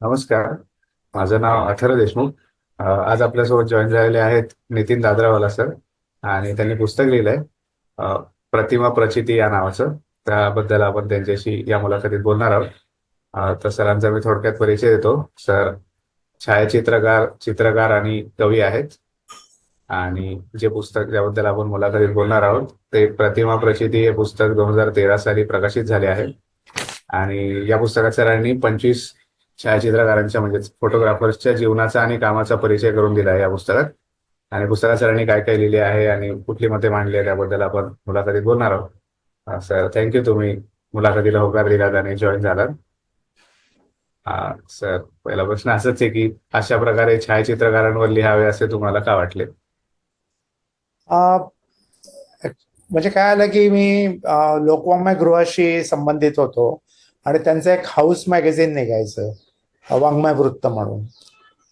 नमस्कार. माझं नाव अथर देशमुख. आज आपल्यासोबत जॉईन झालेले आहेत नितीन दादरावाला सर आणि त्यांनी पुस्तक लिहिलंय प्रतिमा प्रचिती या नावाचं. त्याबद्दल आपण त्यांच्याशी या मुलाखतीत बोलणार आहोत. तर सरांचा मी थोडक्यात परिचय देतो. सर छायाचित्रकार चित्रकार आणि कवी आहेत. आणि जे पुस्तक ज्याबद्दल आपण मुलाखतीत बोलणार आहोत ते प्रतिमा प्रचिती हे पुस्तक दोन हजार तेरा साली प्रकाशित झाले आहे. आणि या पुस्तकात सरांनी पंचवीस छायाचित्रकारांच्या म्हणजे फोटोग्राफर्सच्या जीवनाचा आणि कामाचा परिचय करून दिला आहे या पुस्तकात. आणि पुस्तकात सरांनी काय काय लिहिले आहे आणि कुठली मते मांडली आहे त्याबद्दल आपण मुलाखतीत बोलणार आहोत. सर थँक्यू तुम्ही मुलाखतीला होकार दिलात आणि जॉईन झालात. सर पहिला प्रश्न असंच आहे की अशा प्रकारे छायाचित्रकारांवर लिहावे असे तुम्हाला का वाटले? म्हणजे काय आलं की मी लोकवाङ्मय गृहाशी संबंधित होतो आणि त्यांचं एक हाऊस मॅगझिन निघायचं. वाङ्मय वृत्त म्हणून.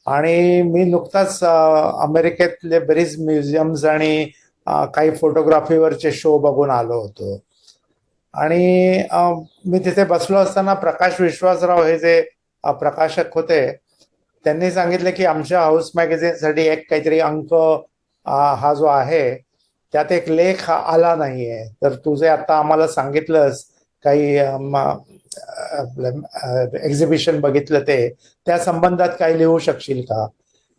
आणि मी नुकताच अमेरिकेतले बरीच म्युझियम्स आणि काही फोटोग्राफीवरचे शो बघून आलो होतो. आणि मी तिथे बसलो असताना प्रकाश विश्वासराव हे जे प्रकाशक होते त्यांनी सांगितले की आमच्या हाऊस मॅगझिनसाठी एक काहीतरी अंक हा जो आहे त्यात एक लेख हा आला नाहीये. तर तुझे आता आम्हाला सांगितलंस काही एक्झिबिशन बघितलं ते त्या संबंधात काही लिहू शकशील का?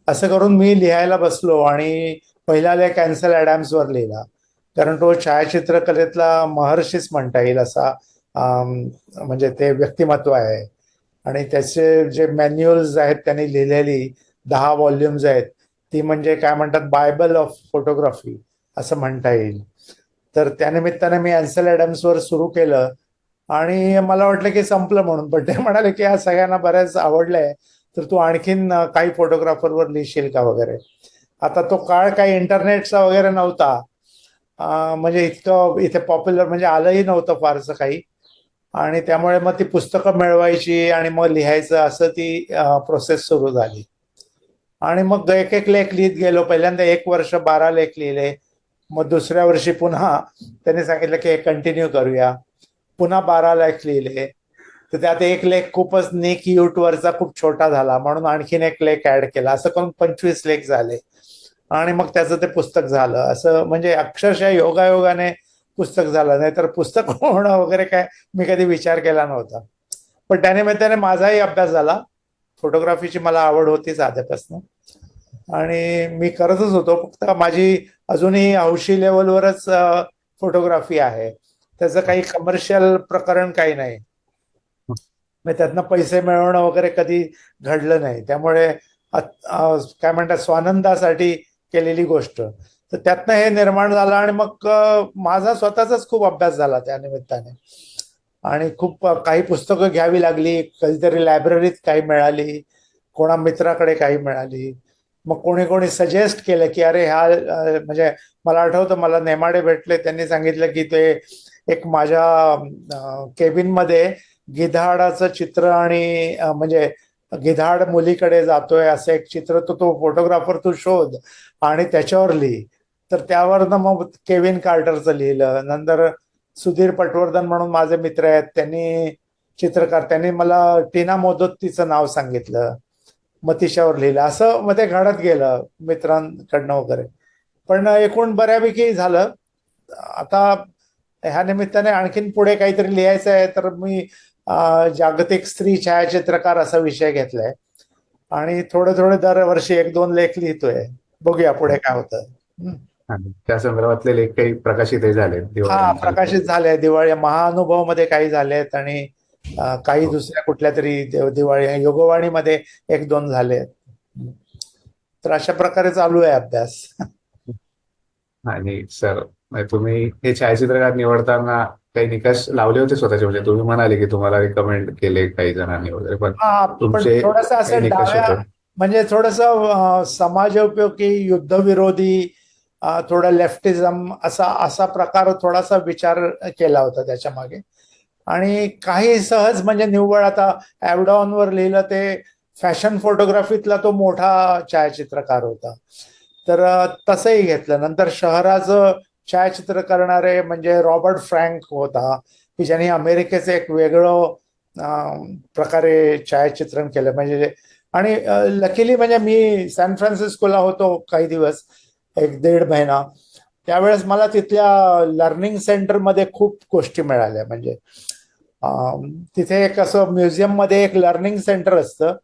असं करून मी लिहायला बसलो आणि पहिला लेख कॅन्सल ॲडॅम्सवर लिहिला. कारण तो छायाचित्रकलेतला महर्षीच म्हणता येईल असा म्हणजे ते व्यक्तिमत्व आहे. आणि त्याचे जे मॅन्युअल्स आहेत त्यांनी लिहिलेली दहा व्हॉल्युम्स आहेत ती म्हणजे काय म्हणतात बायबल ऑफ फोटोग्राफी असं म्हणता येईल. तर त्यानिमित्ताने मी अँसल ॲडम्सवर सुरू केलं. आणि मला वाटलं की संपलं म्हणून पण ते म्हणाले की हा सगळ्यांना बऱ्याच आवडलंय तर तू आणखीन काही फोटोग्राफरवर लिहिशील का वगैरे? आता तो काळ काही इंटरनेटचा वगैरे नव्हता. म्हणजे इतकं इथे पॉप्युलर म्हणजे आलंही नव्हतं फारसं काही. आणि त्यामुळे मग ती पुस्तकं मिळवायची आणि मग लिहायचं असं ती प्रोसेस सुरू झाली. आणि मग एक एक लेख लिहित गेलो. पहिल्यांदा एक वर्ष बारा लेख लिहिले. मग दुसऱ्या वर्षी पुन्हा त्यांनी सांगितलं की हे कंटिन्यू करूया. पुन्हा बारा लेख लिहिले. तर त्यात एक लेख खूपच निक वरचा खूप छोटा झाला. म्हणून आणखीन एक लेख ऍड केला. असं करून पंचवीस लेख झाले. आणि मग त्याचं ते पुस्तक झालं. असं म्हणजे अक्षरशः योगायोगाने पुस्तक झालं. नाही तर पुस्तक होणं वगैरे काय मी कधी विचार केला नव्हता. पण त्यानिमित्ताने माझाही अभ्यास झाला. फोटोग्राफीची मला आवड होतीच आधीपासून आणि मी करतच होतो. फक्त माझी अजूनही हौशी लेवलवरच फोटोग्राफी आहे. त्याचं काही कमर्शियल प्रकरण काही नाही. मग त्यातनं पैसे मिळवणं वगैरे कधी घडलं नाही. त्यामुळे काय म्हणतात स्वानंदासाठी केलेली गोष्ट. तर त्यातनं हे निर्माण झालं आणि मग माझा स्वतःचाच खूप अभ्यास झाला त्या निमित्ताने. आणि खूप काही पुस्तकं घ्यावी लागली कधीतरी लायब्ररीत काही मिळाली कोणा मित्राकडे काही मिळाली. मग कोणी कोणी सजेस्ट केलं की अरे ह्या म्हणजे मला आठवतं मला नेमाडे भेटले त्यांनी सांगितलं की ते एक माझ्या केबिनमध्ये गिधाडाचं चित्र आणि म्हणजे गिधाड मुलीकडे जातोय असं एक चित्र तो तो फोटोग्राफर तू शोध आणि त्याच्यावर लिही. तर त्यावरनं मग केविन कार्टरचं लिहिलं. नंतर सुधीर पटवर्धन म्हणून माझे मित्र आहेत त्यांनी चित्रकार त्यांनी मला टीना मोदोत्तीचं नाव सांगितलं. मग तिच्यावर लिहिलं. असं मग ते घडत गेलं मित्रांकडनं वगैरे. पण एकूण बऱ्यापैकी झालं. आता ह्या निमित्ताने आणखीन पुढे काहीतरी लिहायचं आहे तर मी जागतिक स्त्री छायाचित्रकार असा विषय घेतलाय. आणि थोडे थोडे दरवर्षी एक दोन लेख लिहितोय. बघूया पुढे काय होतं. हं. त्या संदर्भातले लेख काही प्रकाशितही झाले हा. प्रकाशित झाले दिवाळी महाअनुभवमध्ये काही झालेत आणि काही दुसऱ्या कुठल्या तरी देव- दिवाळी योगवाणीमध्ये एक दोन झाले तर अशा प्रकारे चालू आहे अभ्यास. आणि सर तुम्ही हे छायाचित्रकार निवडताना काही निकष लावले होते स्वतःचे? म्हणजे तुम्ही म्हणाले की तुम्हाला रिकमेंड केले काही जणांनी वगैरे पण तुमचे थोडस असं म्हणजे थोडस समाजोपयोगी युद्धविरोधी अं, थोडं लेफ्टिझम असा असा प्रकार थोडासा विचार केला होता त्याच्यामागे. आणि काही सहज म्हणजे निव्वळ आता ॲवडॉनवर लिहिलं ते फॅशन फोटोग्राफीतला तो मोठा छायाचित्रकार होता. तर तसंही घेतलं. नंतर शहराचं छायाचित्र करणारे म्हणजे रॉबर्ट फ्रँक होता की ज्यांनी अमेरिकेचं एक वेगळं प्रकारे छायाचित्रण केलं. म्हणजे आणि लकीली म्हणजे मी सॅन फ्रान्सिस्कोला होतो काही दिवस एक दीड महिना. त्यावेळेस मला तिथल्या लर्निंग सेंटरमध्ये खूप गोष्टी मिळाल्या. म्हणजे तिथे एक असं म्युझियममध्ये एक लर्निंग सेंटर असतं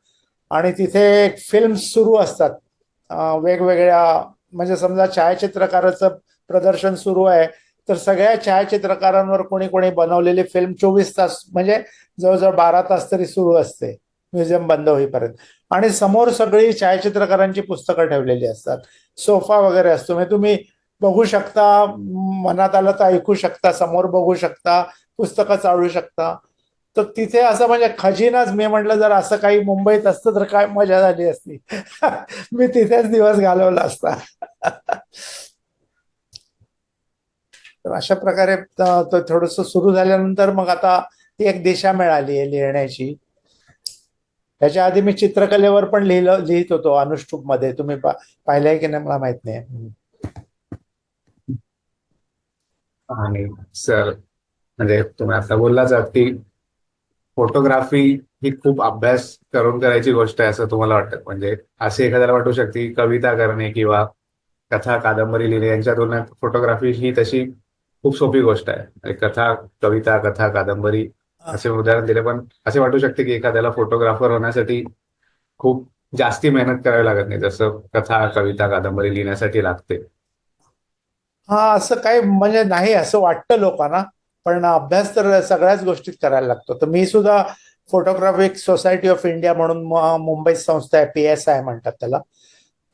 आणि तिथे एक फिल्म सुरू असतात. वेगवेगळ्या म्हणजे समजा छायाचित्रकाराचं प्रदर्शन सुरू आहे तर सगळ्या छायाचित्रकारांवर कोणी कोणी बनवलेली फिल्म चोवीस तास म्हणजे जवळजवळ बारा तास तरी सुरू असते. म्युझियम बंद होईपर्यंत. आणि समोर सगळी छायाचित्रकारांची पुस्तकं ठेवलेली असतात. सोफा वगैरे असतो. म्हणजे तुम्ही बघू शकता मनात आलं तर ऐकू शकता समोर बघू शकता पुस्तकं चाळू शकता. तर तिथे असं म्हणजे खजिनाच मी म्हटलं जर असं काही मुंबईत असतं तर काय मजा झाली असती. मी तिथेच दिवस घालवला असता. तर अशा प्रकारे थोडस सुरू झाल्यानंतर मग आता ती एक दिशा मिळाली आहे लिहिण्याची. त्याच्या आधी मी चित्रकलेवर पण लिहिलं लिहित होतो अनुष्टुपमध्ये तुम्ही पाहिलंय की नाही मला माहीत नाही. आणि सर म्हणजे तुम्ही आता बोललाच आहात की फोटोग्राफी ही खूप अभ्यास करून करायची गोष्ट आहे असं तुम्हाला वाटतं? म्हणजे असे एखाद्याला वाटू शकते कविता करणे किंवा कथा कादंबरी लिहिणे यांच्या तुलनेत फोटोग्राफी ही तशी खूप सोपी गोष्ट आहे. म्हणजे कथा कविता कथा कादंबरी असे उदाहरण दिले पण असे वाटू शकते की एखाद्याला फोटोग्राफर होण्यासाठी खूप जास्ती मेहनत करावी लागत नाही जसं कथा कविता कादंबरी लिहिण्यासाठी लागते. हा असं काही म्हणजे नाही असं वाटतं लोकांना. पण अभ्यास तर सगळ्याच गोष्टीत करायला लागतो. तर मी सुद्धा फोटोग्राफिक सोसायटी ऑफ इंडिया म्हणून मुंबई संस्था आहे पी एस आय म्हणतात त्याला.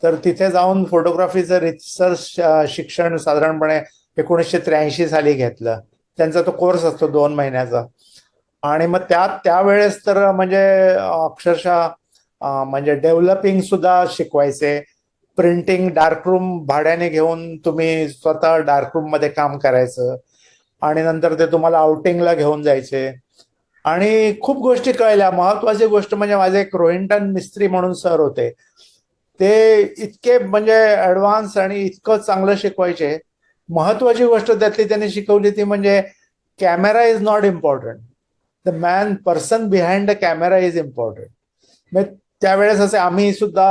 तर तिथे जाऊन फोटोग्राफीचं रिसर्च शिक्षण साधारणपणे एकोणीसशे त्र्याऐंशी साली घेतलं. त्यांचा तो कोर्स असतो दोन महिन्याचा. आणि मग त्या त्यावेळेस तर म्हणजे अक्षरशः म्हणजे डेव्हलपिंग सुद्धा शिकवायचे. प्रिंटिंग डार्करूम भाड्याने घेऊन तुम्ही स्वतः डार्करूममध्ये काम करायचं. आणि नंतर ते तुम्हाला आउटिंगला घेऊन जायचे. आणि खूप गोष्टी कळल्या. महत्वाची गोष्ट म्हणजे माझे एक रोहिंटन मिस्त्री म्हणून सर होते. ते इतके म्हणजे ऍडव्हान्स आणि इतकं चांगलं शिकवायचे. महत्वाची गोष्ट त्यातली त्यांनी शिकवली ती म्हणजे camera is not important the man person behind the camera is important म्हणजे त्यावेळेस असे आम्ही सुद्धा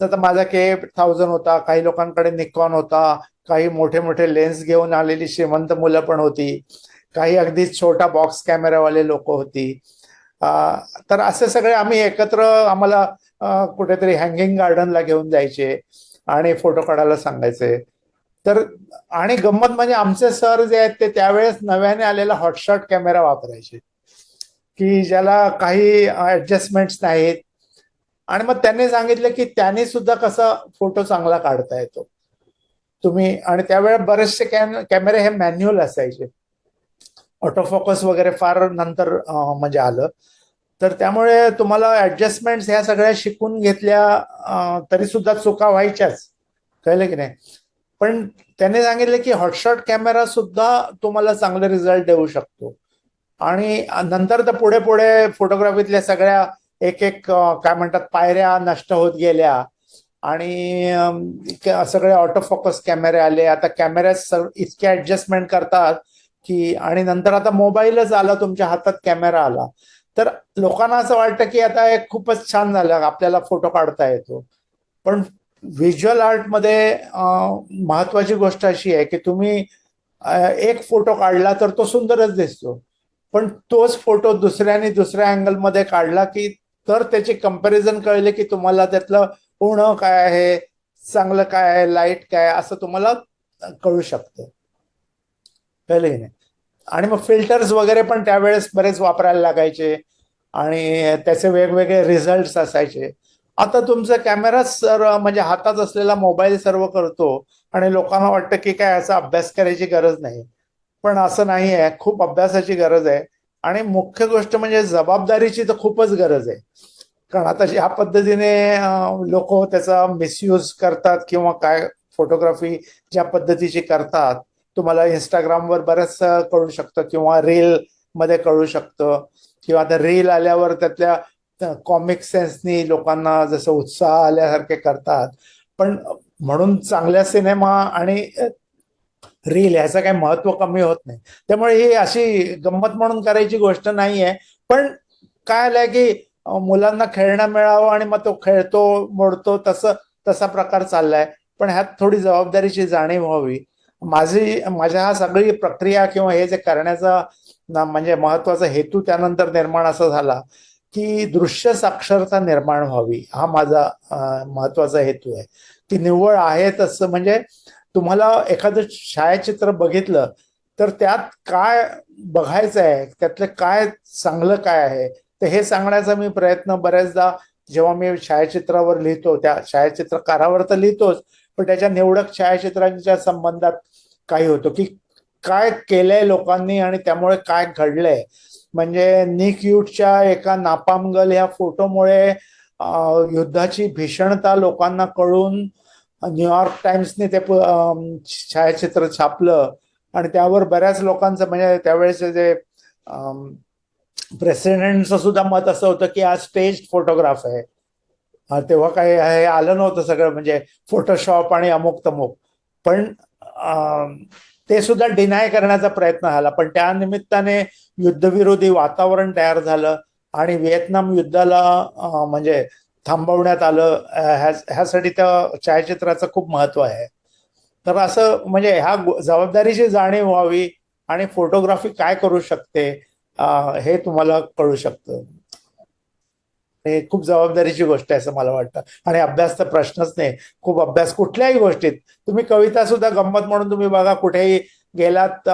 तर माझा के थाउजंड होता काही लोकांकडे निकॉन होता काही मोठे मोठे लेन्स घेऊन आलेली श्रीमंत मुलं पण होती काही अगदी छोटा बॉक्स कॅमेरावाले लोक होती. तर असे सगळे आम्ही एकत्र आम्हाला कुठेतरी हँगिंग गार्डनला घेऊन जायचे आणि फोटो काढायला सांगायचे. तर आणि गंमत म्हणजे आमचे सर जे आहेत ते त्यावेळेस नव्याने आलेला हॉटशॉट कॅमेरा वापरायचे. की ज्याला काही ऍडजस्टमेंट्स नाहीत आणि मग त्यांनी सांगितलं की त्यांनी सुद्धा कसा फोटो चांगला काढता येतो. तुम्ही आणि त्यावेळेस बरेचसे कॅम कॅमेरे हे मॅन्युअल असायचे. ऑटोफोकस वगैरे फार नंतर म्हणजे आलं. तर त्यामुळे तुम्हाला ऍडजस्टमेंट ह्या सगळ्या शिकून घेतल्या तरी सुद्धा चुका व्हायच्याच. कळलं की नाही? पण त्यांनी सांगितलं की हॉटशॉट कॅमेरा सुद्धा तुम्हाला चांगले रिझल्ट देऊ शकतो. आणि नंतर तर पुढे पुढे फोटोग्राफीतल्या सगळ्या एक एक काय म्हणतात पायऱ्या नष्ट होत गेल्या. आणि सगळे ऑटो फोकस कॅमेरे आले. आता कॅमेऱ्यात इतके ऍडजस्टमेंट करतात की आणि नंतर आता मोबाईलच आला तुमच्या हातात कॅमेरा आला. तर लोकांना असं वाटतं की आता हे खूपच छान झालं आपल्याला फोटो काढता येतो. पण व्हिज्युअल आर्टमध्ये महत्वाची गोष्ट अशी आहे की तुम्ही एक फोटो काढला तर तो सुंदरच दिसतो. पण तोच फोटो दुसऱ्याने दुसऱ्या अँगलमध्ये काढला की तर त्याची कंपॅरिझन कळले की तुम्हाला त्यातलं उणं काय आहे चांगलं काय आहे लाइट काय आहे, असं तुम्हाला कळू शकतं. कळलं की नाही. आणि मग फिल्टर्स वगैरे पण त्यावेळेस बरेच वापरायला लागायचे. आणि त्याचे वेगवेगळे रिझल्ट असायचे. आता तुमचा कॅमेरा सर्व म्हणजे हातात असलेला मोबाईल सर्व करतो आणि लोकांना वाटतं की काय असा अभ्यास करायची गरज नाही. पण असं नाही आहे खूप अभ्यासाची गरज आहे. आणि मुख्य गोष्ट म्हणजे जबाबदारीची तर खूपच गरज आहे. कारण आता ज्या पद्धतीने लोक त्याचा मिसयूज करतात किंवा काय फोटोग्राफी ज्या पद्धतीची करतात तुम्हाला इंस्टाग्रामवर बऱ्याच कळू शकतं किंवा रील मध्ये कळू शकतं. किंवा आता रील आल्यावर त्यातल्या कॉमिक सेन्सनी लोकांना जसं उत्साह आल्यासारखे करतात. पण म्हणून चांगल्या सिनेमा आणि रील ह्याचं काही महत्त्व कमी होत नाही. त्यामुळे ही अशी गंमत म्हणून करायची गोष्ट नाहीये. पण काय आलंय की मुलांना खेळणं मिळावं आणि मग तो खेळतो मोडतो तसं तसा प्रकार चाललाय. पण ह्यात थोडी जबाबदारीची जाणीव व्हावी. माझी माझ्या हा सगळी प्रक्रिया किंवा हे जे करण्याचा म्हणजे महत्त्वाचा हेतू त्यानंतर निर्माण असा झाला की दृश्य साक्षरता निर्माण व्हावी. हा माझा महत्त्वाचा हेतू आहे. की निव्वळ आहे तसं म्हणजे तुम्हाला एखादं छायाचित्र बघितलं तर त्यात काय बघायचं आहे? त्यातलं काय चांगलं काय आहे? तर हे सांगण्याचा मी प्रयत्न बऱ्याचदा जेव्हा मी छायाचित्रावर लिहितो त्या छायाचित्रकारावर तर लिहितोच पण त्याच्या निवडक छायाचित्रांच्या संबंधात काही होतो की काय केलंय लोकांनी आणि त्यामुळे काय घडलंय? म्हणजे निक युटच्या एका नापामगल ह्या फोटोमुळे युद्धाची भीषणता लोकांना कळून न्यूयॉर्क टाइम्सने ते छायाचित्र छापलं आणि त्यावर बऱ्याच लोकांचं म्हणजे त्यावेळेस जे प्रेसिडेंटचं सुद्धा मत असं होतं की हा स्टेज फोटोग्राफ आहे. तेव्हा काही हे आलं नव्हतं सगळं म्हणजे फोटोशॉप आणि अमुक तमुक. पण ते सुद्धा डिनाय करण्याचा प्रयत्न झाला. पण त्या निमित्ताने युद्धविरोधी वातावरण तयार झालं आणि व्हिएतनाम युद्धाला म्हणजे थांबवण्यात आलं ह्या- ह्यासाठी त्या छायाचित्राचं खूप महत्त्व आहे. तर असं म्हणजे ह्या जबाबदारीची जाणीव व्हावी आणि फोटोग्राफी काय करू शकते हे तुम्हाला कळू शकतं. हे खूप जबाबदारीची गोष्ट आहे असं मला वाटतं. आणि अभ्यास तर प्रश्नच नाही. खूप अभ्यास कुठल्याही गोष्टीत. तुम्ही कविता सुद्धा गंमत म्हणून तुम्ही बघा कुठेही गेलात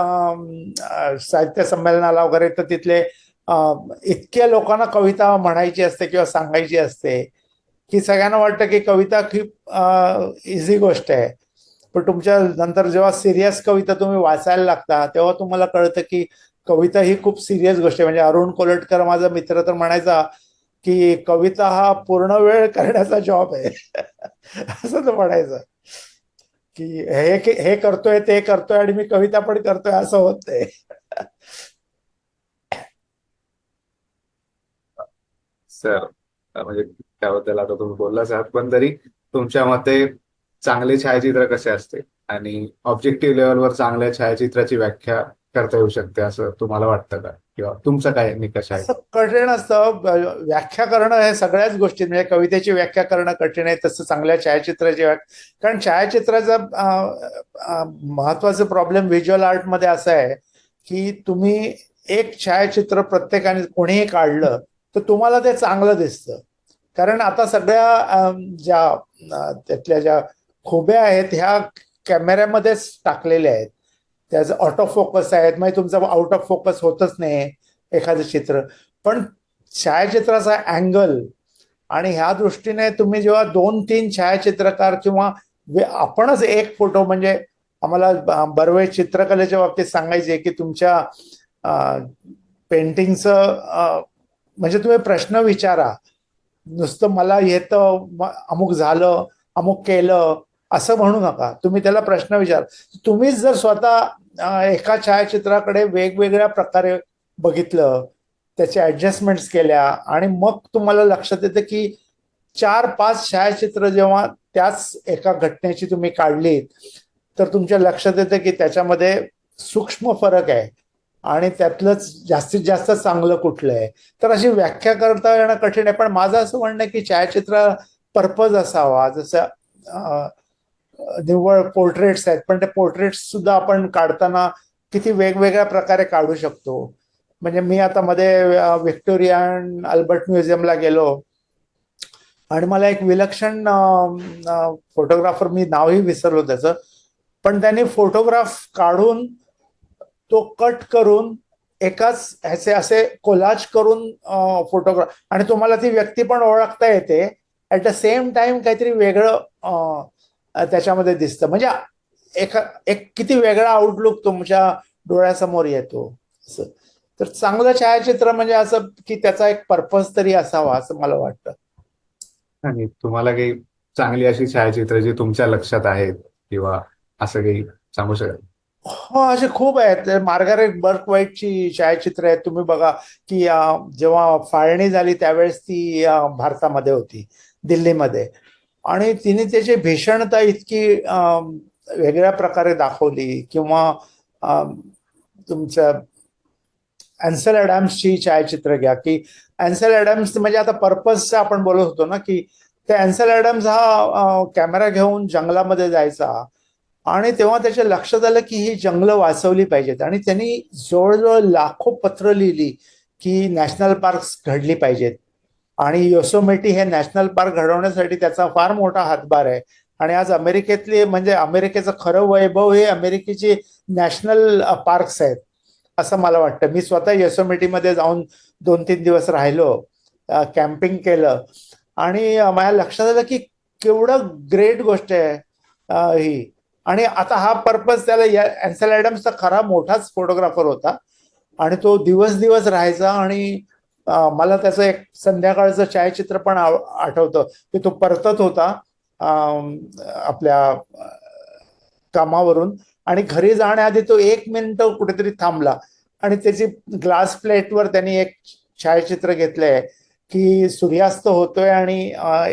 साहित्य संमेलनाला वगैरे तर तिथले इतक्या लोकांना कविता म्हणायची असते किंवा सांगायची असते की सगळ्यांना वाटतं की कविता खूप इझी गोष्ट आहे. पण तुमच्या नंतर जेव्हा सिरियस कविता तुम्ही वाचायला लागता तेव्हा तुम्हाला कळतं की कविता ही खूप सिरियस गोष्ट आहे. म्हणजे अरुण कोलटकर माझा मित्र तर म्हणायचा की कविता हा पूर्ण वेळ करण्याचा जॉब आहे. असं तर म्हणायचं. की हे हे करतोय ते करतोय आणि मी कविता पण करतोय असं होत सर म्हणजे त्याबद्दल आता तुम्ही बोललाच आहात. पण तरी तुमच्या मते चांगले छायाचित्र कसे असते? आणि ऑब्जेक्टिव्ह लेवलवर चांगल्या छायाचित्राची व्याख्या करता येऊ शकते असं तुम्हाला वाटतं का? किंवा तुमचा काय निकष आहे? कठीण असतं. व्याख्या करणं हे सगळ्याच गोष्टी म्हणजे कवितेची व्याख्या करणं कठीण आहे तसं चांगल्या छायाचित्राची व्याख्या कारण. छायाचित्राचा महत्त्वाचा प्रॉब्लेम व्हिज्युअल आर्टमध्ये असा आहे की तुम्ही एक छायाचित्र प्रत्येकाने कोणीही काढलं तर तुम्हाला ते चांगलं दिसतं. कारण आता सगळ्या ज्या त्यातल्या ज्या खुब्या आहेत ह्या कॅमेऱ्यामध्येच टाकलेल्या आहेत. त्याचं ऑटो फोकस आहेत. म्हणजे तुमचं आउट ऑफ फोकस होतच नाही एखादं चित्र. पण छायाचित्राचा अँगल आणि ह्या दृष्टीने तुम्ही जेव्हा दोन तीन छायाचित्रकार किंवा आपणच एक फोटो म्हणजे आम्हाला बर्वे चित्रकलेच्या बाबतीत सांगायचे की तुमच्या पेंटिंगचं म्हणजे तुम्ही प्रश्न विचारा. नुसतं मला येतं अमुक झालं अमुक केलं असं म्हणू नका. तुम्ही त्याला प्रश्न विचार. तुम्हीच जर स्वतः एका छायाचित्राकडे वेगवेगळ्या प्रकारे बघितलं त्याचे ॲडजस्टमेंट्स केल्या आणि मग तुम्हाला लक्षात येतं की चार पाच छायाचित्र जेव्हा त्याच एका घटनेची तुम्ही काढलीत तर तुमच्या लक्षात येतं की त्याच्यामध्ये सूक्ष्म फरक आहे. आणि त्यातलंच जास्तीत जास्त चांगलं कुठलं आहे? तर अशी व्याख्या करता येणं कठीण आहे. पण माझं असं म्हणणं आहे की छायाचित्र पर्पज असावा. जसं निव्वळ पोर्ट्रेट्स आहेत. पण ते पोर्ट्रेट्स सुद्धा आपण काढताना किती वेगवेगळ्या प्रकारे काढू शकतो. म्हणजे मी आता मध्ये व्हिक्टोरिया अँड अल्बर्ट म्युझियमला गेलो. आणि मला एक विलक्षण फोटोग्राफर मी नावही विसरलो त्याचं. पण त्यांनी फोटोग्राफ काढून तो कट करून एकाच ह्याचे असे कोलाज करून फोटोग्राफ आणि तुम्हाला ती व्यक्ती पण ओळखता येते. ॲट द सेम टाइम काहीतरी वेगळं त्याच्यामध्ये दिसतं. म्हणजे एका एक किती वेगळा आउटलुक तुमच्या डोळ्यासमोर येतो. असं. तर चांगलं छायाचित्र म्हणजे असं की त्याचा एक पर्पज तरी असावा असं मला वाटतं. आणि तुम्हाला काही चांगली अशी छायाचित्र जी तुमच्या लक्षात आहेत किंवा असं काही सांगू शकाल? हो असे खूप आहेत. मार्गारेट बर्क वाईटची छायाचित्र आहेत. तुम्ही बघा की जेव्हा फाळणी झाली त्यावेळेस ती भारतामध्ये होती दिल्लीमध्ये. आणि तिने त्याची भीषणता इतकी वेगळ्या प्रकारे दाखवली किंवा अं, तुमच्या अँसल ॲडॅम्सची छायाचित्र घ्या की अँसल ॲडॅम्स म्हणजे आता पर्पजचा आपण बोलत होतो ना की ते अँसल ॲडम्स हा कॅमेरा घेऊन जंगलामध्ये जायचा. आणि तेव्हा त्याच्या लक्षात आलं की ही जंगलं वाचवली पाहिजेत. आणि त्यांनी जवळजवळ लाखो पत्र लिहिली की नॅशनल पार्क्स घडली पाहिजेत. आणि योसोमेटी हे नॅशनल पार्क घडवण्यासाठी त्याचा फार मोठा हातभार आहे. आणि आज अमेरिकेतली म्हणजे अमेरिकेचं खरं वैभव हे अमेरिकेची नॅशनल पार्क्स आहेत असं मला वाटतं. मी स्वतः योसोमेटीमध्ये जाऊन दोन तीन दिवस राहिलो कॅम्पिंग केलं. आणि माझ्या लक्षात आलं की केवढं ग्रेट गोष्ट आहे ही. आणि आता हा पर्पज त्याला या अँसेल ॲडम्सचा खरा मोठाच फोटोग्राफर होता. आणि तो दिवस दिवस राहायचा आणि मला त्याचं एक संध्याकाळचं छायाचित्र पण आठवतं. की तो परतत होता आपल्या कामावरून. आणि घरी जाण्याआधी तो एक मिनिट कुठेतरी थांबला. आणि त्याची ग्लास प्लेटवर त्यांनी एक छायाचित्र घेतलंय की सूर्यास्त होतोय आणि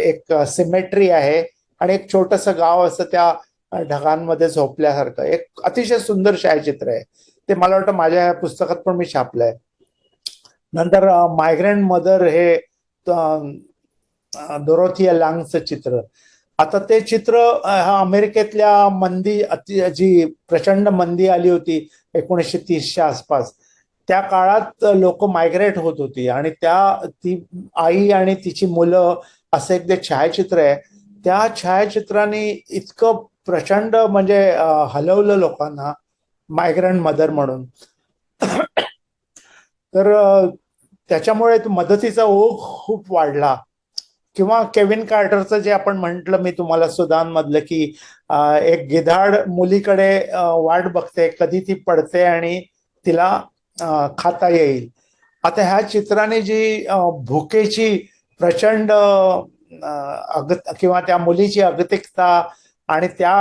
एक सिमेट्री आहे. आणि एक छोटस गाव असं त्या ढगांमध्ये झोपल्यासारखं. एक अतिशय सुंदर छायाचित्र आहे. ते मला वाटतं माझ्या ह्या पुस्तकात पण मी छापलंय. नंतर मायग्रंट मदर हे दोरोथिया लांगचं चित्र. आता ते चित्र हा अमेरिकेतल्या मंदी अति जी प्रचंड मंदी आली होती एकोणीसशे तीसच्या आसपास. त्या काळात लोक मायग्रेट होत होती आणि त्या ती आई आणि तिची मुलं असं एक ते छायाचित्र आहे त्या छायाचित्राने इतकं प्रचंड म्हणजे हलवलं लोकांना मायग्रंट मदर म्हणून. तर त्याच्यामुळे तो मदतीचा ओघ खूप वाढला. किंवा केविन कार्टरचं जे आपण म्हंटल मी तुम्हाला सुदानमधलं की एक गिधाड मुलीकडे वाट बघते कधी ती पडते आणि तिला खाता येईल. आता ह्या चित्राने जी भुकेची प्रचंड अग किंवा त्या मुलीची अगतिकता आणि त्या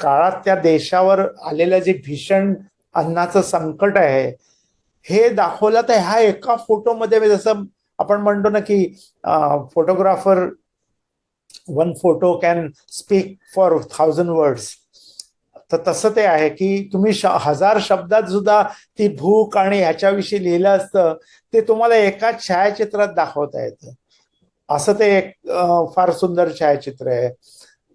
काळात त्या देशावर आलेलं जे भीषण अन्नाचं संकट आहे हे दाखवलं तर ह्या एका फोटोमध्ये जसं आपण म्हणतो ना की photographer one photo can speak for thousand words तर तसं ते आहे की तुम्ही श हजार शब्दात सुद्धा ती भूक आणि ह्याच्याविषयी लिहिलं असतं ते तुम्हाला एका छायाचित्रात दाखवता येतं. असं ते एक फार सुंदर छायाचित्र आहे.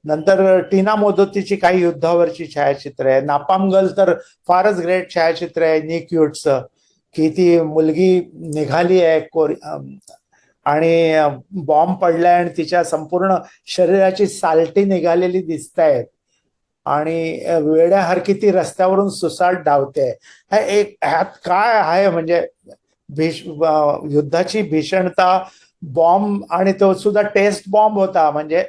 नंतर टीना मोदतीची काही युद्धावरची छायाचित्र आहे. नापाम गर्ल तर फारच ग्रेट छायाचित्र आहे निक की ती मुलगी निघाली आहे कोरी आणि बॉम्ब पडलाय आणि तिच्या संपूर्ण शरीराची सालटी निघालेली दिसत आहेत आणि वेड्यासारखी ती रस्त्यावरून सुसाट डावते हा एक ह्यात काय आहे? म्हणजे भीष युद्धाची भीषणता बॉम्ब आणि तो सुद्धा टेस्ट बॉम्ब होता. म्हणजे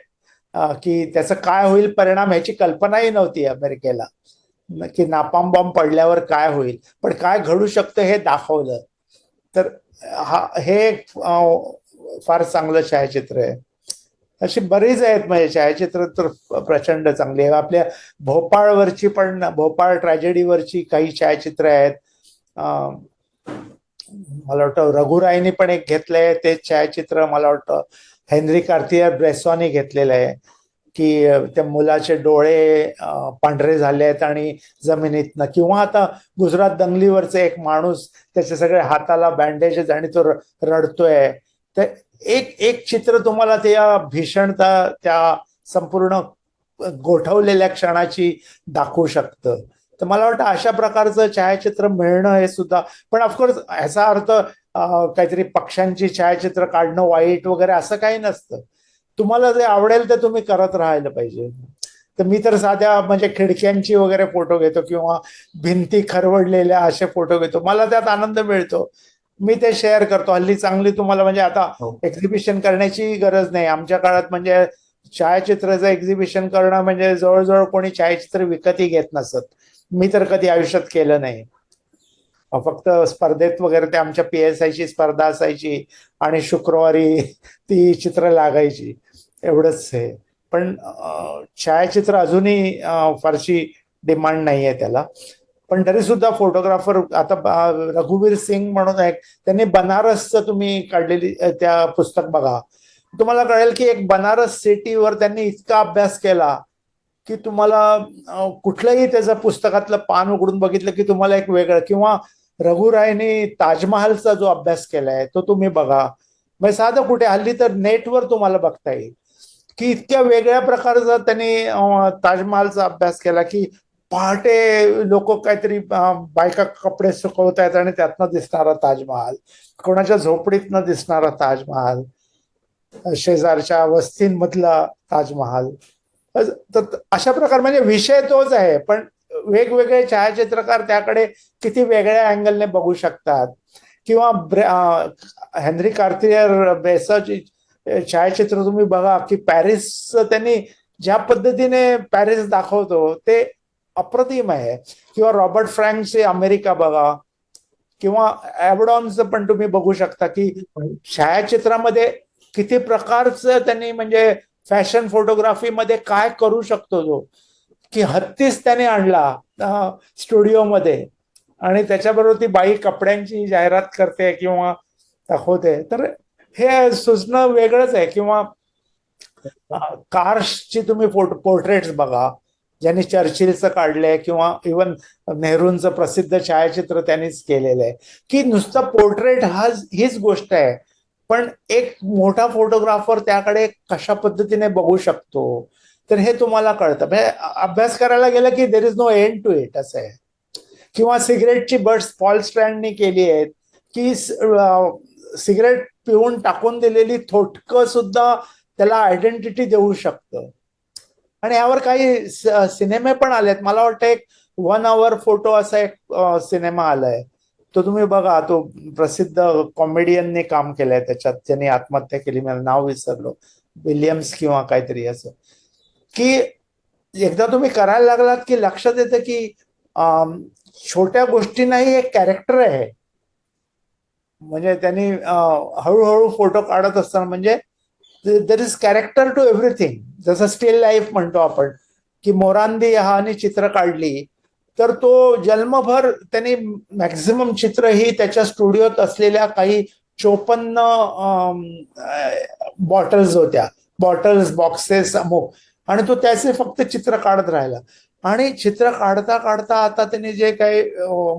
की त्याचं काय होईल परिणाम ह्याची कल्पनाही नव्हती अमेरिकेला. की नापाम बॉम्ब पडल्यावर काय होईल. पण काय घडू शकतं हे दाखवलं. तर हा हे एक फार चांगलं छायाचित्र आहे. अशी बरीच आहेत म्हणजे छायाचित्र तर प्रचंड चांगली आहे. आपल्या भोपाळवरची पण भोपाळ ट्रॅजेडीवरची काही छायाचित्र आहेत. मला वाटतं रघुराईनी पण एक घेतलंय. ते छायाचित्र मला वाटतं हेनरी कार्तियर ब्रेसॉनी घेतलेलं आहे की त्या मुलाचे डोळे पांढरे झाले आहेत आणि जमिनीतनं. किंवा आता गुजरात दंगलीवरचे एक माणूस त्याचे सगळे हाताला बँडेजेस आणि तो रडतोय. तर एक एक चित्र तुम्हाला त्या भीषणता त्या संपूर्ण गोठवलेल्या क्षणाची दाखवू शकतं. तर मला वाटतं अशा प्रकारचं छायाचित्र मिळणं हे सुद्धा पण ऑफकोर्स ह्याचा अर्थ काहीतरी पक्ष्यांची छायाचित्र काढणं वाईट वगैरे असं काही नसतं. तुम्हाला जे आवडेल ते तुम्ही करत राहायला पाहिजे. तर मी तर साध्या म्हणजे खिडक्यांची वगैरे फोटो घेतो किंवा भिंती खरवडलेल्या असे फोटो घेतो. मला त्यात आनंद मिळतो. मी ते शेअर करतो. हल्ली चांगली तुम्हाला म्हणजे आता हो. एक्झिबिशन करण्याची गरज नाही. आमच्या काळात म्हणजे छायाचित्राचं एक्झिबिशन करणं म्हणजे जवळजवळ कोणी छायाचित्र विकतही घेत नसत. मी तर कधी आयुष्यात केलं नाही. फक्त स्पर्धेत वगैरे ते आमच्या पी एस आयची स्पर्धा असायची आणि शुक्रवारी ती चित्र लागायची. एवढंच हे. पण छायाचित्र अजूनही फारशी डिमांड नाही आहे त्याला. पण तरी सुद्धा फोटोग्राफर आता रघुवीर सिंग म्हणून एक त्यांनी बनारसचं तुम्ही काढलेली त्या पुस्तक बघा. तुम्हाला कळेल की एक बनारस सिटीवर त्यांनी इतका अभ्यास केला की तुम्हाला कुठलंही त्याचं पुस्तकातलं पान उघडून बघितलं की तुम्हाला एक वेगळं किंवा रघुरायने ताजमहालचा जो अभ्यास केलाय तो तुम्ही बघा. म्हणजे साधं कुठे हल्ली तर नेटवर तुम्हाला बघता येईल. की इतक्या वेगळ्या प्रकारचा त्यांनी ताजमहालचा अभ्यास केला की पहाटे लोक काहीतरी बायका कपडे सुकवत आहेत आणि त्यातनं दिसणारा ताजमहाल. कोणाच्या झोपडीतनं दिसणारा ताजमहाल. शेजारच्या वस्तींमधला ताजमहाल. तर अशा प्रकार म्हणजे विषय तोच आहे. पण वेगवेगळे छायाचित्रकार त्याकडे किती वेगळ्या अँगलने बघू शकतात. किंवा हेनरी कार्तियर बेसाची छायाचित्र तुम्ही बघा की पॅरिस त्यांनी ज्या पद्धतीने पॅरिस दाखवतो ते अप्रतिम आहे. किंवा रॉबर्ट फ्रँकचे अमेरिका बघा. किंवा ॲबडॉनचं पण तुम्ही बघू शकता की छायाचित्रामध्ये किती प्रकारचं त्यांनी म्हणजे फॅशन फोटोग्राफीमध्ये काय करू शकतो तो. की हत्तीच त्याने आणला स्टुडिओमध्ये. आणि त्याच्याबरोबर ती बाई कपड्यांची जाहिरात करते किंवा दाखवते. तर हे सुचणं वेगळंच आहे. किंवा कार्सची तुम्ही पोर्ट पोर्ट्रेट्स बघा. ज्यांनी चर्चिलचं काढलंय किंवा इवन नेहरूंचं प्रसिद्ध छायाचित्र त्यांनीच केलेलं आहे. की नुसतं पोर्ट्रेट हा हीच गोष्ट आहे. पण एक मोठा फोटोग्राफर त्याकडे कशा पद्धतीने बघू शकतो? तर हे तुम्हाला कळतं. म्हणजे अभ्यास करायला गेलं की there is no end to it असं आहे. किंवा सिगरेटची बर्ड्स पॉल स्ट्रँडनी केली आहेत की सिगरेट पिऊन टाकून दिलेली थोटकं सुद्धा त्याला आयडेंटिटी देऊ शकतं. आणि यावर काही सिनेमे पण आलेत. मला वाटतं एक वन आवर फोटो असा एक सिनेमा आलाय. तो तुम्ही बघा तो प्रसिद्ध कॉमेडियनने काम केलंय त्याच्यात. ज्यांनी आत्महत्या केली मला नाव विसरलो. विलियम्स किंवा काहीतरी असं. की एकदा तुम्ही करायला लागलात की लक्षात येतं की छोट्या गोष्टींनाही एक कॅरेक्टर आहे. म्हणजे त्यांनी हळूहळू फोटो काढत असताना म्हणजे there is character to everything जसं स्टील लाईफ म्हणतो आपण की मोरांदी हानी चित्र काढली तर तो जन्मभर त्यांनी मॅक्झिमम चित्र ही त्याच्या स्टुडिओत असलेल्या काही चोपन्न बॉटल्स होत्या. बॉटल्स बॉक्सेस अमुक. आणि तो त्याचे फक्त चित्र काढत राहिला. आणि चित्र काढता काढता आता त्याने जे काही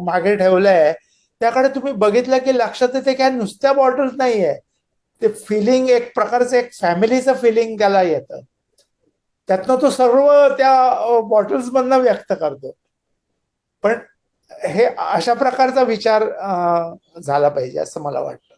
मागे ठेवलं आहे त्याकडे तुम्ही बघितलं की लक्षात येते काय नुसत्या बॉटल्स आहे ते फिलिंग एक प्रकारचं एक फॅमिलीचं फिलिंग त्याला येतं. त्यातनं तो सर्व त्या बॉटल्स मधनं व्यक्त करतो. पण हे अशा प्रकारचा विचार झाला पाहिजे असं मला वाटतं.